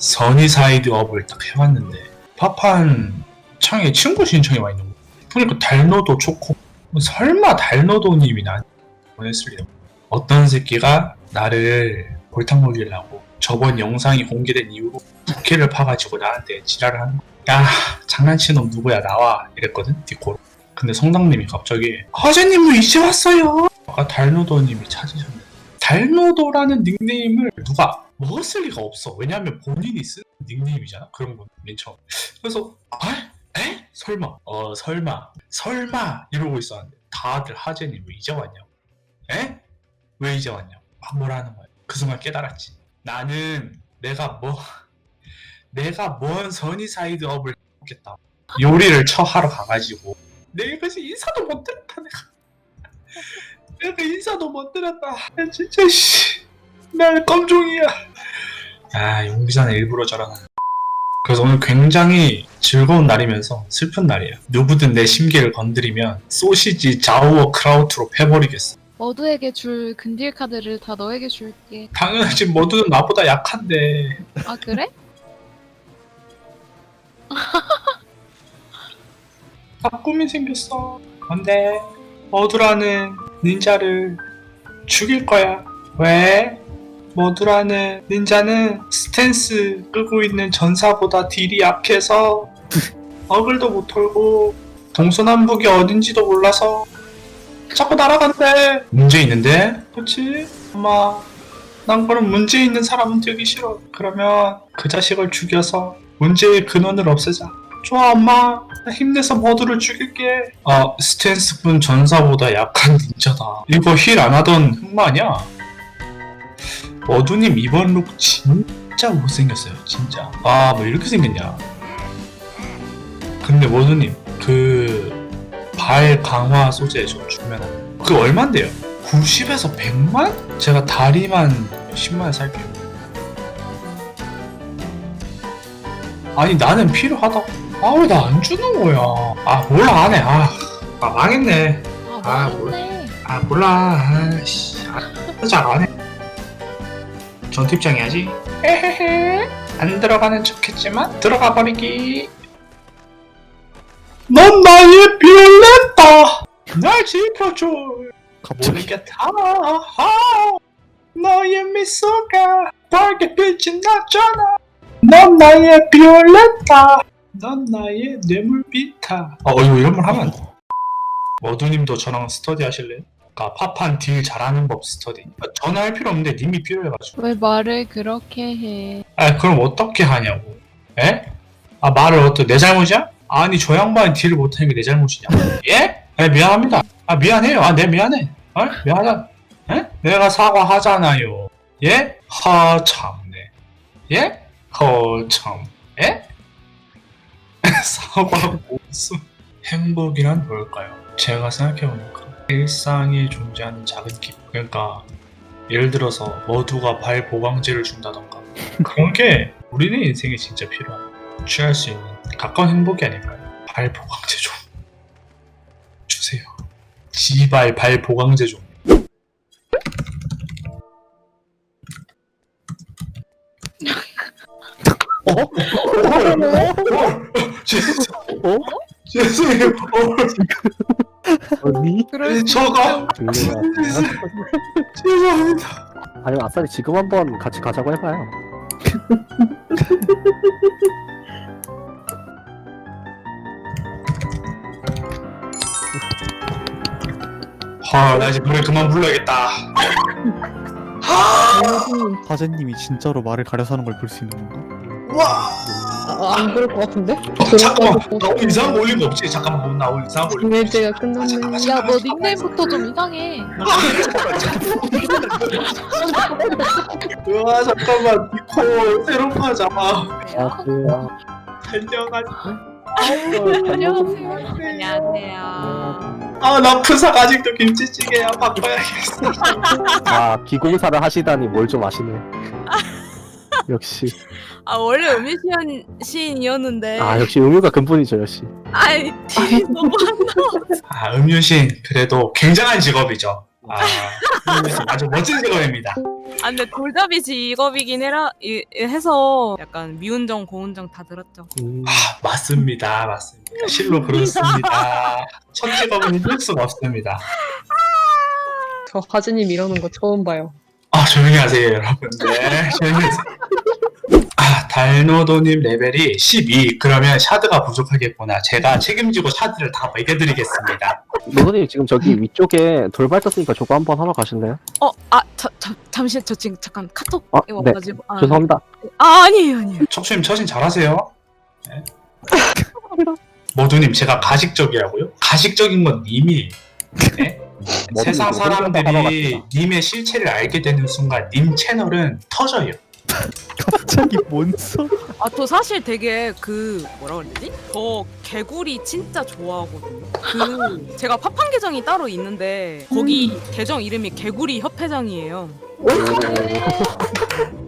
선의사이드 업을 딱 해봤는데 파판 창에 친구 신청이 와 있는 거. 보니까 달노도 좋고. 뭐 설마 달노도님이 나 보냈을 리가 어떤 새끼가 나를 골탕 먹이려고 저번 영상이 공개된 이후로 부캐를 파가지고 나한테 지랄을 하는 거야 야 장난치는 놈 누구야? 나와. 이랬거든 디코로. 근데 성당님이 갑자기 하재님 왜 이제 왔어요. 아까 달노도님이 찾으셨는데 달노도라는 닉네임을 누가 먹었을 리가 없어. 왜냐하면 본인이 쓴 닉네임이잖아. 그런 건 맨 처음. 그래서 아, 에? 설마? 어, 설마? 설마? 이러고 있었는데 다들 하재님 왜 이제 왔냐고. 에? 왜 이제 왔냐고. 막 뭐라는 거야. 그 순간 깨달았지. 나는 내가 뭐 내가 뭔 선의사이드 업을 했겠다. 요리를 처 하러 가가지고 내가 그래서 인사도 못 드렸다 내가. 내가 인사도 못 드렸다. 아, 진짜 씨. 날 껌종이야. 아 용기사는 일부러 저러는. 그래서 오늘 굉장히 즐거운 날이면서 슬픈 날이에요. 누구든 내 심기를 건드리면 소시지 자우어 크라우트로 패버리겠어. 모두에게 줄 근딜 카드를 다 너에게 줄게. 당연하지 모두는 나보다 약한데 아 그래? 다 꿈이 생겼어. 근데 머두라는 닌자를 죽일 거야. 왜? 머두라는 닌자는 스탠스 끄고 있는 전사보다 딜이 약해서 어글도 못 털고 동서남북이 어딘지도 몰라서 자꾸 날아간대. 문제 있는데? 그치? 엄마, 난 그럼 문제 있는 사람은 되기 싫어. 그러면 그 자식을 죽여서 문제의 근원을 없애자. 좋아 엄마 나 힘내서 머두를 죽일게 아 스탠스군 전사보다 약한 닌자다 이거 힐 안 하던 흑마 아니야? 머두님 이번 룩 진짜 못생겼어요 진짜 아 뭐 이렇게 생겼냐 근데 머두님 그 발 강화 소재 좀 주면? 그 얼만데요? 90에서 100만? 제가 다리만 10만에 살게요 아니 나는 필요하다. 아 왜 나 안 주는 거야? 아 몰라 안 해. 아, 아 망했네. 아, 아 뭐- 멋있네. 아 몰라. 아씨, 아, 잘안 해. 전투 입장 해야지. 헤헤헤. 안 들어가는 척했지만 들어가 버리기. 넌 나의 비올렛다. 날 지켜줘. 갑자기. 아, 너의 미소가 밝게 빛이 났잖아. 넌 나의 비올렛다. 넌 나의 뇌물비타. 어, 이거 이런 말 하면 안 돼. 머두님도 저랑 스터디 하실래요? 아까 파판 딜 잘하는 법 스터디. 아, 전화할 필요 없는데 님이 필요해가지고. 왜 말을 그렇게 해? 아, 그럼 어떻게 하냐고. 에? 아, 말을 어떻게, 내 잘못이야? 아니, 저 양반이 딜을 못하는 게 내 잘못이냐? 예? 아, 미안합니다. 아, 미안해요. 아, 내 미안해. 어? 미안하다. 에? 내가 사과하잖아요. 예? 하, 참네. 예? 허, 참. 예? 사과 무슨 행복이란 뭘까요? 제가 생각해보니까 일상에 존재하는 작은 기쁨 그러니까 예를 들어서 머두가 발 보강제를 준다던가 그런 게 우리네 인생에 진짜 필요한 취할 수 있는 가까운 행복이 아닐까요? 발 보강제 좀 주세요 지발 발 보강제 좀 어? 어? 죄송- 어? 죄 송해요 어, 언니? 그럴 저가 들려라. 죄송합니다 아니 아싸리 지금 한번 같이 가자고 해봐요. 아, 나 이제 노래 그만 불러야겠다. 사제님이 진짜로 말을 가려서 하는 걸 볼 수 있는 건가? 와! 아, 안 그럴 것 같은데? 어, 잠깐만, 나 오늘 이상한 거 올린 거 없지? 잠깐만, 나 오늘 이상한 거 올린 거 없지? 이메일제가 끝났네. 야, 너 닉네임부터 좀 이상해. 으아, 잠깐만, 니코, 새로운 거자. 아 그래요. 안녕하세요. 안녕하세요. 안녕하세요. 아, 나 푸삭 아직도 김치찌개야. 바꿔야겠어. 아 기공사를 하시다니 뭘 좀 아시네. 역시 아 원래 음유 시인 시인이었는데. 아 역시 음유가 근본이죠 역시. 아니 딜이 너무 아, 음유신, 그래도 굉장한 직업이죠. 아, 음유신 아주 멋진 직업입니다. 아 근데 돌잡이 직업이긴 해라 이- 해서 약간 미운정 고운정 다 들었죠. 음, 아, 맞습니다. 맞습니다. 실로 그렇습니다. 첫 직업은 힘들 수가 없습니다. 저 하즈님 이러는 거 처음 봐요. 아, 조용히 하세요, 여러분들. 조용히 하세요. 아, 달노도님 레벨이 12. 그러면 샤드가 부족하겠구나. 제가 책임지고 샤드를 다 매겨드리겠습니다. 노선님 지금 저기 위쪽에 돌발 떴으니까 저거 한번 하러 가실래요? 어아 잠시 저 지금 잠깐 카톡 아, 이 네. 와가지고 아, 죄송합니다. 아 아니에요 아니에요. 척수님 처신 잘하세요. 네. 모두님, 제가 가식적이라고요? 가식적인 건 님이. 네? 세상 사람들이 갑시다. 님의 실체를 알게 되는 순간 님 채널은 터져요. 갑자기 뭔 소? 아 저 사실 되게 그 뭐라 그래야 되지? 저 개구리 진짜 좋아하거든요. 그 제가 팝판 계정이 따로 있는데 거기 계정 이름이 개구리 협회장이에요.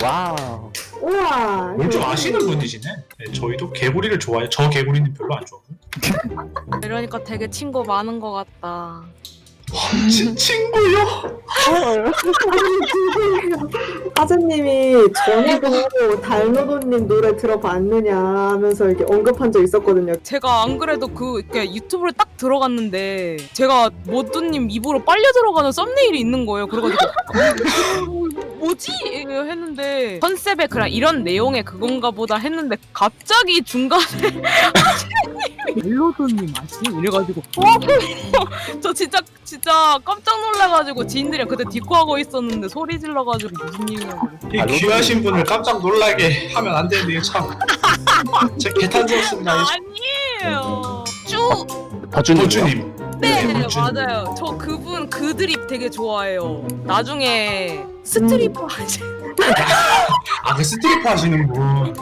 와우. 우와. 뭘좀 아시는 분이시네. 네, 저희도 개구리를 좋아해요. 저 개구리는 별로 안 좋아하고. 이러니까 되게 친구 많은 것 같다. 친, 친구요? 하즈님이 전에도 달노도님 노래 들어봤느냐 하면서 이렇게 언급한 적 있었거든요. 제가 안 그래도 그 이렇게 유튜브를 딱 들어갔는데 제가 모두님 입으로 빨려 들어가는 썸네일이 있는 거예요. 그래가지고 어, 뭐지 했는데 컨셉에 그냥 이런 내용의 그건가 보다 했는데 갑자기 중간에 멜로드님 아시? 이래가지고 어? 저 진짜 진짜 깜짝 놀라가지고 지인들이랑 그때 디코하고 있었는데 소리 질러가지고 무슨 일이냐고 이 귀하신 분을 깜짝 놀라게 하면 안 되는데 이거 참. 제 개탄스럽습니다. 이거 아니에요 쭉 버준님. 버주님. 네, 버주님. 맞아요. 저 그분 그 드립 되게 좋아해요. 나중에 스트리퍼 하시. 아, 그 스트리퍼 하시는 분.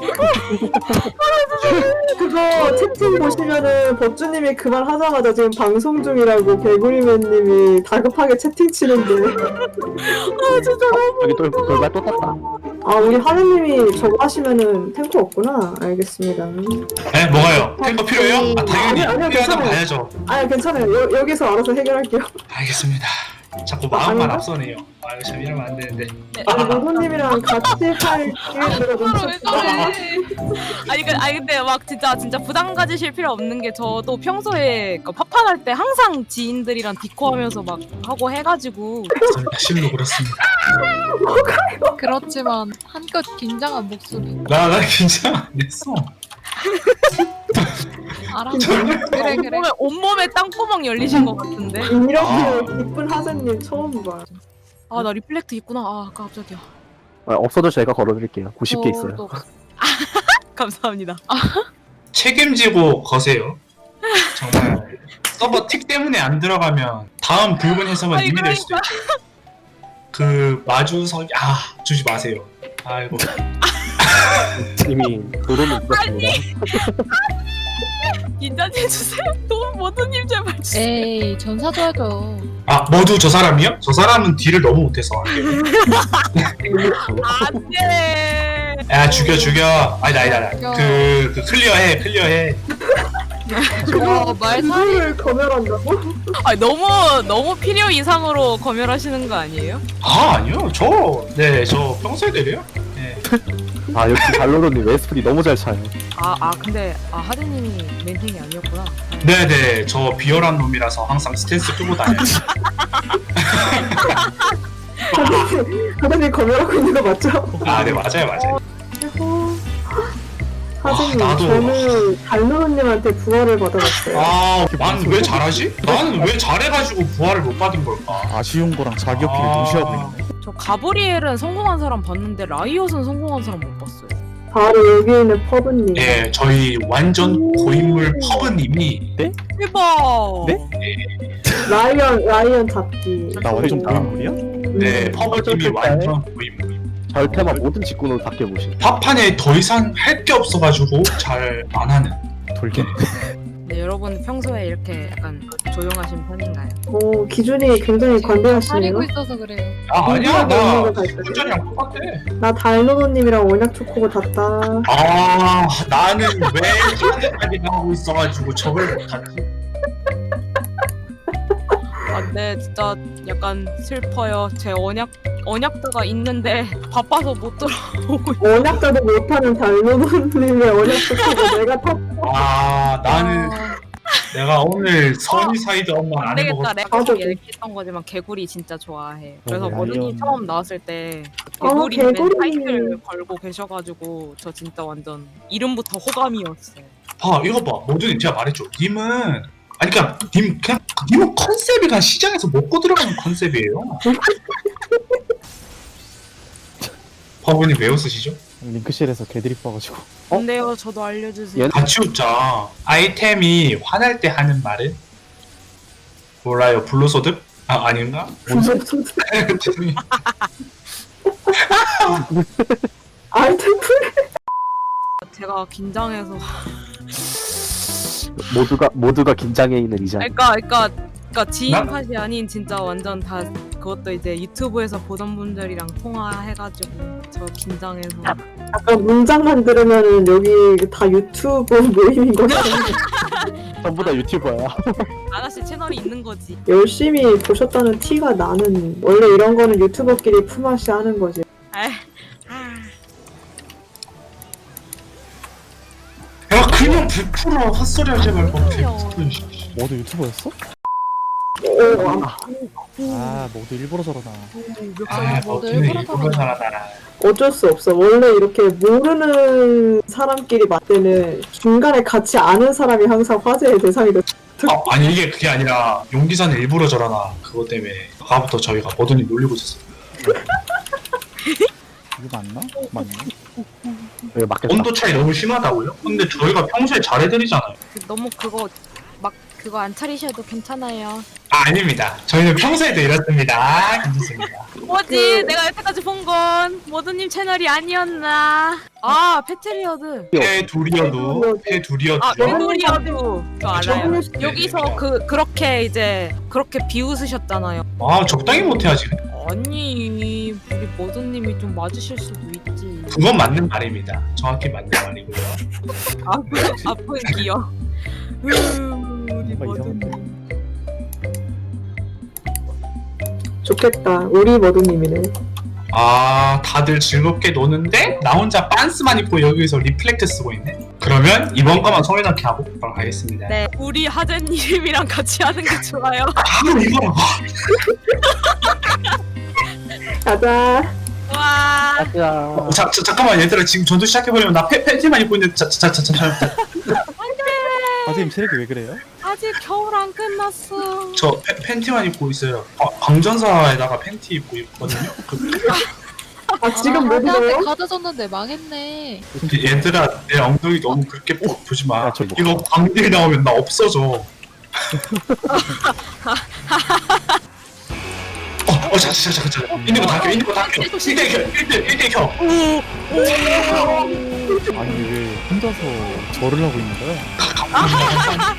그거 채팅 보시면은 법주님이 그 말 하자마자 지금 방송 중이라고 개구리맨님이 다급하게 채팅 치는데 여기 돌, 돌발 또 떴다. 아 우리 하느님이 저거 하시면은 탱크 없구나. 알겠습니다. 네, 뭐가요? 탱커 필요해요? 아, 당연히. 아니요, 아니요, 필요하다면 괜찮아요. 가야죠. 아 괜찮아요. 여, 여기서 알아서 해결할게요. 알겠습니다. 자꾸 마음만 아닌가? 앞서네요. 아, 이거 참 이러면 안 되는데. 우리 노도님이랑 같이 할 기회가 왜 넘쳤다. 저래? 아니 그 아니 근데 막 진짜 진짜 부담 가지실 필요 없는 게 저도 평소에 그 팝판할 때 항상 지인들이랑 디코하면서 막 하고 해가지고 저희가 실로 그렇습니다. 그렇지만 한껏 긴장한 목소리. 나, 나 긴장 안 했어. 알았어. 전혀. 그래 그래. 온몸에 온몸에 땅구멍 열리신 것 같은데. 이렇게 아. 기쁜 하느님 처음 봐. 아 나 리플렉트 있구나. 아 깜짝이야. 아, 없어도 제가 걸어드릴게요. 90개 어, 있어요. 또 감사합니다. 책임지고 거세요. 정말 서버 틱 때문에 안 들어가면 다음 붉은 아니, 님이 될 수도 있죠. 그 마주석이 아 주지 마세요. 아이고 이미 도로는 있었습니다. 인자해 주세요. 너무 모두님 제발 주세요. 에이 전사 줘야죠. 아 모두 저 사람이요? 저 사람은 딜을 너무 못해서 안돼. 야 죽여 죽여 아니다 아니다 죽여. 그, 그 클리어해 클리어해 어, 말살이 이거를 검열한다고? 아 너무 너무 필요 이상으로 검열하시는 거 아니에요? 아 아니요 저네저 평소에 그래요 네. 아, 역시 달로로님 웨스프리 너무 잘 차요. 아 아 근데 아 하드님이 멘팅이 아니었구나. 네네 저 비열한 놈이라서 항상 스탠스 끄고 다녀요 하느님 검열하고 있는 거 맞죠? 아네 맞아요 맞아요. 하느님 아, 나도. 저는 달노로님한테 부활을 받아봤어요. 아난 왜 잘하지? 나는 왜 잘해가지고 부활을 못 받은 걸까 아쉬운 거랑 자기 어필을 아. 동시에 하고 있네. 저 가브리엘은 성공한 사람 봤는데 라이엇은 성공한 사람 못 봤어요. 바로 여기 있는 퍼브님. 예 저희 완전 고인물 퍼브님이 대박. 네? 라이언 라이언 잡기. 나 완전 음. 고인물이야? 네 퍼브님이 완전 고인물 절테마 모든 직군으로 다 깨보신. 팝판에 더 이상 할 게 없어가지고 잘 안 하는 돌겠네. 네, 여러분 평소에 이렇게 약간 조용하신 편인가요? 오 기준이 굉장히 관대하시네요. 사리고 있어서 그래요. 아 아니야 나 있는 거 같아요. 훈전이랑 똑같아 나 달노노님이랑 원약 초코고 닿다. 아 나는 왜 현재까지 하고 있어가지고 저걸 못하지 아, 네, 진짜 약간 슬퍼요. 제 원약 언약도가 있는데 바빠서 못 들어오고 있- 언약자도 못하는 달노노님의 언약도 타고 내가 탔아 나는 아, 내가 오늘 선이 사이드 엄마 안 안 되겠다 해먹었어. 내가 얘기했던 거지만 개구리 진짜 좋아해 그래서 어, 머드님 라이언. 처음 나왔을 때 어, 개구리맨 개구리. 타이틀 걸고 계셔가지고 저 진짜 완전 이름부터 호감이었어요 봐 이거 봐 모두님 제가 말했죠. 님은 아니 그냥 님 그냥 님은 컨셉이 그냥 시장에서 먹고 들어가는 컨셉이에요. 화분님 왜 웃으시죠? 링크실에서 개드립 봐가지고 어? 근데요 저도 알려주세요 얘- 같이 웃자. 아이템이 화날 때 하는 말은 몰라요. 불로소득? 아 아닌가? 죄송해요. 아이템 풀 제가 긴장해서 모두가 모두가 긴장해 있는 이 자리. 그러니까 그러니까 그러니까 지인 나- 팟이 아닌 진짜 완전 다 그것도 이제 유튜브에서 보던 분들이랑 통화해가지고 저 긴장해서. 약간 문장만 들으면은 여기 다 유튜브 모임인 것처럼 전부 다 유튜버야. 아나씨 채널이 있는 거지. 열심히 보셨다는 티가 나는 원래 이런 거는 유튜버끼리 품앗이 하는 거지. 에이, 100% 헛소리 하지 말고. 100% 모두 유튜버였어? 어, 아 모두 일부러 저러나 아뭐 버튼을 일부러 살아나라. 어쩔 수 없어 원래 이렇게 모르는 사람끼리 맞대는 중간에 같이 아는 사람이 항상 화제의 대상이 돼 아, 아니 이게 그게 아니라 용기사는 일부러 저러나 그것 때문에 아까부터 저희가 버든이 놀리고 있었어요. 이게 맞나? 맞나? 왜 맞겠다. 온도 차이 너무 심하다고요? 근데 저희가 평소에 잘해드리잖아요. 그- 너무 그거 막 그거 안 차리셔도 괜찮아요 아 아닙니다. 저희는 평소에도 이렇습니다. 괜찮습니다. 뭐지 내가 여태까지 본 건 모드님 채널이 아니었나 아 페트리어드 폐 두리어도 폐 두리어도. 아 페트리어드 저 알아요 네, 여기서 그 그렇게 이제 그렇게 비웃으셨잖아요 아 적당히 못해야지. 아니 우리 모드님이 좀 맞으실 수도 있지. 그건 맞는 말입니다. 정확히 맞는 말이고요. 아픈 아픈 기억. 음, 우리 뭔가 이상한데? 좋겠다. 우리 머드님이네. 아 다들 즐겁게 노는데 나 혼자 빤스만 입고 여기서 리플렉트 쓰고 있네. 그러면 이번 거만 성해놓게 하고 바로 가겠습니다. 네. 우리 하재님이랑 같이 하는 게 좋아요. 아 이거 가자 와 야. 어, 자, 자, 잠깐만 얘들아 지금 전투 시작해버리면 나 팬, 팬티만 입고 있는데 자자자자저 선생님 체력이 왜 그래요? 아직 겨울 안 끝났어 팬티만 입고 있어요. 아, 광전사에다가 팬티 입고 있거든요. 그, 아 지금 뭐 하나한테 들어요? 가드 줬는데 망했네. 얘들아 내 엉덩이 너무 그렇게 보, 보지 마. 야, 저 뭐- 이거 광딜 나오면 나 없어져. 어, 어, 자, 자, 자, 자, 자. 있는 거다 켜, 있는 거다 켜. 1대 켜, 1대, 1대 켜. 아니 왜 혼자서 절을 하고 있는 거야?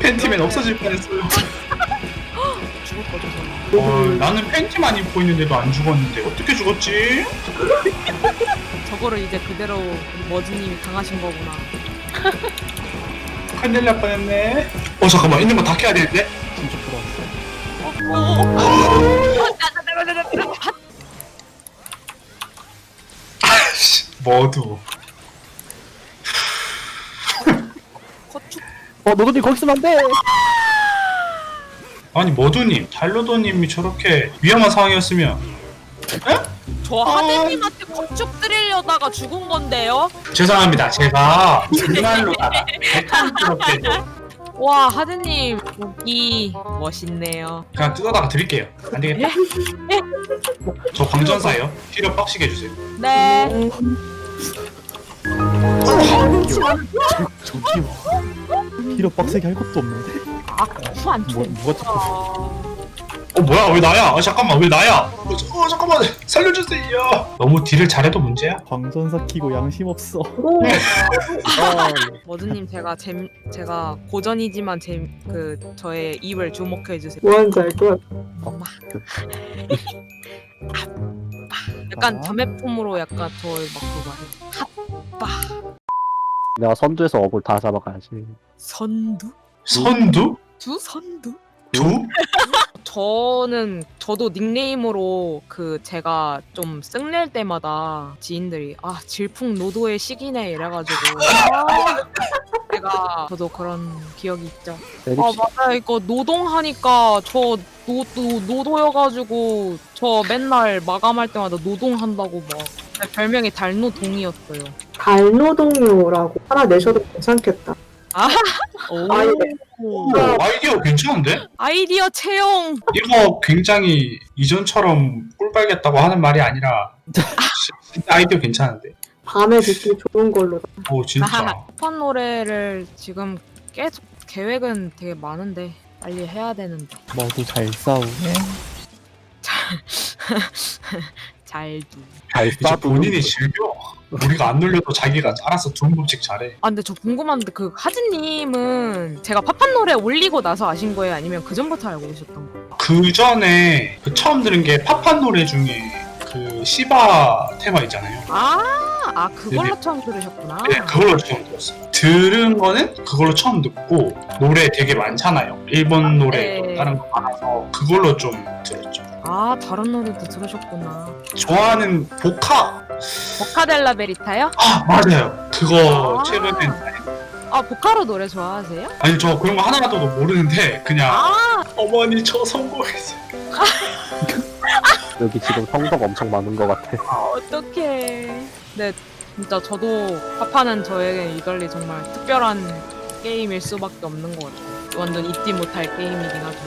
팬티맨 없어질 뻔했어요. 죽을 거죠 어, 나는 팬티만 입고 있는데도 안 죽었는데 어떻게 죽었지? 저거를 이제 그대로 우리 머즈님이 당하신 거구나 큰일 날 뻔했네. 어, 잠깐만, 있는 거다 켜야 되는데? 모두. 어 노도님 거기 있으면 안 돼. 아니, 머두님, 달로도님이 저렇게 위험한 상황이었으면 저 하재님한테 거축 드리려다가 죽은 건데요 죄송합니다. 제가 정말로다가 대탄스럽게도 와 하재님 여기 멋있네요 그냥 뜯어다가 드릴게요. 안 되겠다. 저 광전사예요. 필요 빡시게 해주세요. 네 저기 필요 빡세게 할 것도 없는데 아쿠안 뭐, 누가 찍고 좋다 어 뭐야 왜 나야? 아 잠깐만 왜 나야? 어, 저- 어 잠깐만 살려주세요. 너무 딜을 잘해도 문제야? 광전사 키고 양심 없어 오, 머즈님 제가 재 제가 고전이지만 재그 저의 입을 주목해 주세요 뭐 하는지 알 것 같아 엄마 약간 아. 자매품으로 약간 저를 막 그거 해요 내가 선두에서 업을 다 잡아가야지. 선두? 선두? 두? 선두? 두? 저는 저도 닉네임으로 그 제가 좀 쓱낼 때마다 지인들이 아 질풍노도의 시기네 이래가지고 아, 제가 저도 그런 기억이 있죠. 아. 맞아 이거 노동하니까 저 노, 노, 노도여가지고 저 맨날 마감할 때마다 노동한다고 막 제 별명이 달노동이었어요. 달노동요라고 하나 내셔도 괜찮겠다. 오. 아이, 오, 아이디어 괜찮은데? 아이디어 채용. 이거 굉장히 이전처럼 꿀 빨겠다고 하는 말이 아니라 진짜 아이디어 괜찮은데? 밤에 듣기 좋은 걸로. 오 진짜 팝 노래를 지금 계속 계획은 되게 많은데 빨리 해야 되는데 너도 잘 싸우네. 잘도. 잘 이제 싸도 본인이 즐겨 우리가 안 눌려도 자기가 알아서 좋은 법칙 잘해 아 근데 저 궁금한데 그 하진님은 제가 팝팝 노래 올리고 나서 아신 거예요? 아니면 그 전부터 알고 계셨던 거예요? 그 전에 그 처음 들은 게 팝판 노래 중에 그 시바 테마 있잖아요 아, 아 그걸로 네네. 처음 들으셨구나. 네, 그걸로 처음 들었어요 들은 거는 그걸로 처음 듣고 노래 되게 많잖아요 일본 노래 네. 다른 거 많아서 그걸로 좀 들었죠 아 다른 노래도 들으셨구나. 좋아하는 보카 보카델라 베리타요? 아 맞아요 그거 아. 최근에 아 보카로 노래 좋아하세요? 아니 저 그런 거 하나도 모르는데 그냥 아 어머니 저 성공했어요 여기 지금 성덕 엄청 많은 것 같아. 어떡해. 네 진짜 저도 파파는 저에게 이달리 정말 특별한 게임일 수밖에 없는 것 같아요. 완전 잊지 못할 게임이긴 하죠.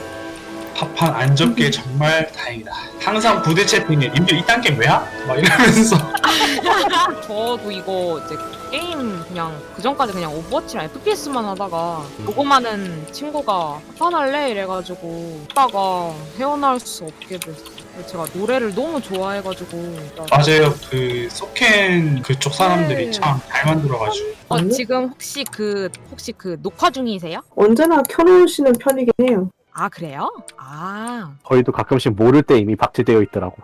팝판 안 접게 정말 다행이다. 항상 부대 채팅에 님들 이딴 게임 왜 하? 막 이러면서 저도 이거 이제 게임 그냥 그 전까지 그냥 오버워치랑 FPS만 하다가 녹음하는 친구가 파판할래 이래가지고 하다가 헤어나올 수 없게 됐어요. 제가 노래를 너무 좋아해가지고 맞아요. 그 소켄 그쪽 사람들이 네. 참잘 만들어가지고 어, 지금 혹시 그 혹시 그 녹화 중이세요? 언제나 켜놓으시는 편이긴 해요. 아 그래요? 아 저희도 가끔씩 모를 때 이미 박제되어 있더라고.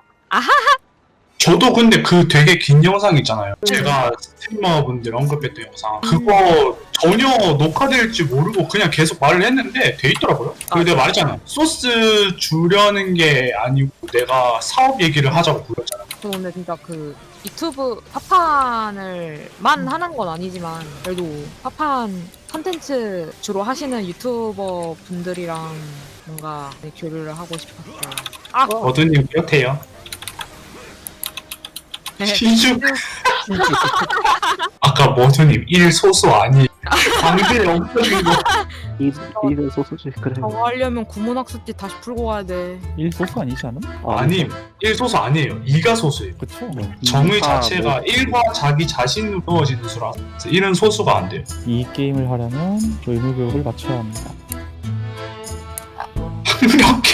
저도 근데 그 되게 긴 영상 있잖아요. 음. 제가 스트리머분들 언급했던 영상 그거 전혀 녹화될지 모르고 그냥 계속 말을 했는데 돼 있더라고요. 아, 그리고 내가 말했잖아. 소스 주려는 게 아니고 내가 사업 얘기를 하자고 불렀잖아. 저 근데 진짜 그 유튜브 파판을만 하는 건 아니지만 그래도 파판 컨텐츠 주로 하시는 유튜버 분들이랑 뭔가 교류를 하고 싶었어요. 아 어두님 기억해요? 시주? 아까 머두님 1 소수 아니 방대 영적인 거이 이는 소수지. 그래. 저거 하려면 구문학습지 다시 풀고 가야 돼. 일 소수 아니지 않음? 아니 1소수 아니에요. 2가 소수예요. 그쵸? 정의 이가 자체가 뭐- 1과 자기 자신으로 이루어지는 수라 1은 소수가 안 돼요. 이 게임을 하려면 의무 교육을 맞춰야 합니다. 이렇게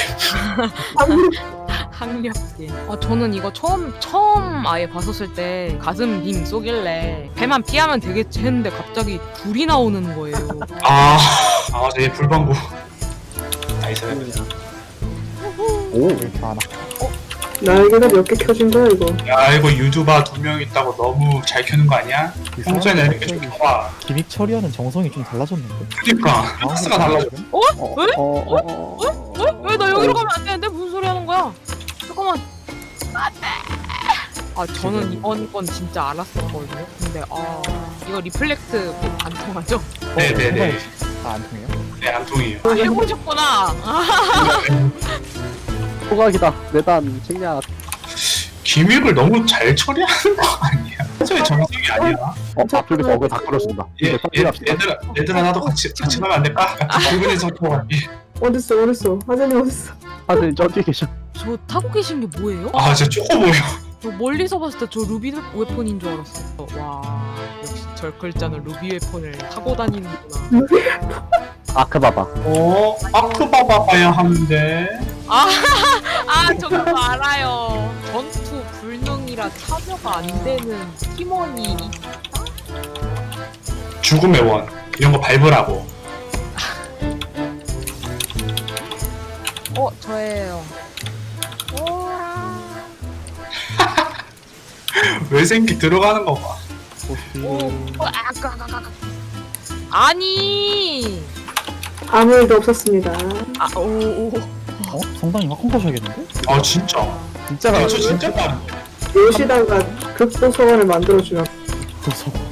학력지. 아 저는 이거 처음 처음 아예 봤었을 때 가슴 빔 쏘길래 배만 피하면 되겠지 했는데 갑자기 불이 나오는 거예요. 아, 아얘 불방구 나이스 오. 왜 이렇게 많아? 날개가 몇 개 켜진 거야 이거. 야 이거 유튜버 두 명 있다고 너무 잘 켜는 거 아니야? 이 평소에는 사람들 이렇게 좀 갑자기 켜봐 기믹 처리하는 정성이 좀 달라졌는데. 그니까 스가 달라져 어, 어, 어, 어, 어? 왜나 여기로 가면 안 되는데 무슨 소리 하는 거야? 잠깐만. 아 저는 이번 건 진짜 알았었거든요. 근데 아 이거 리플렉트 안 통하죠? 네네네 아 안 통해요? 네 안통이에요 아, 해보셨구나. 아, 소각이다. 내단 책략. 기믹을 너무 잘 처리하는 거 아니야? 평소에 정성이 아니야 어, 앞쪽에 버그 다 끌어준다. 이제 얘, 터뜨립시다. 얘들아 얘들아 나도 같이 같이 가면 안 될까? 같이 부근에서 토할게 어딨어 어딨어 하진이 어딨어. 다들 저기 계셔. 저 타고 계신 게 뭐예요? 아 진짜 쪼꼬보여 저 멀리서 봤을 때 저 루비 웨폰인 줄 알았어. 와 역시 저 글자는 루비 웨폰을 타고 다니는구나. 아크바바. 어? 아크바바 봐야 하는데 아, 저 그거 알아요. 전투 불능이라 참여가 안 되는 팀원이 죽음의 원 이런 거 밟으라고 어 저예요. 외생기 들어가는 거 봐. 아까 아까 아까. 아니 아무 일도 없었습니다. 아, 오, 오. 어? 성당이 확 컴포셔야겠는데? 아 진짜 진짜가 네, 저 진짜 빠 요시다가 극도소원을 만들어주면 또 서.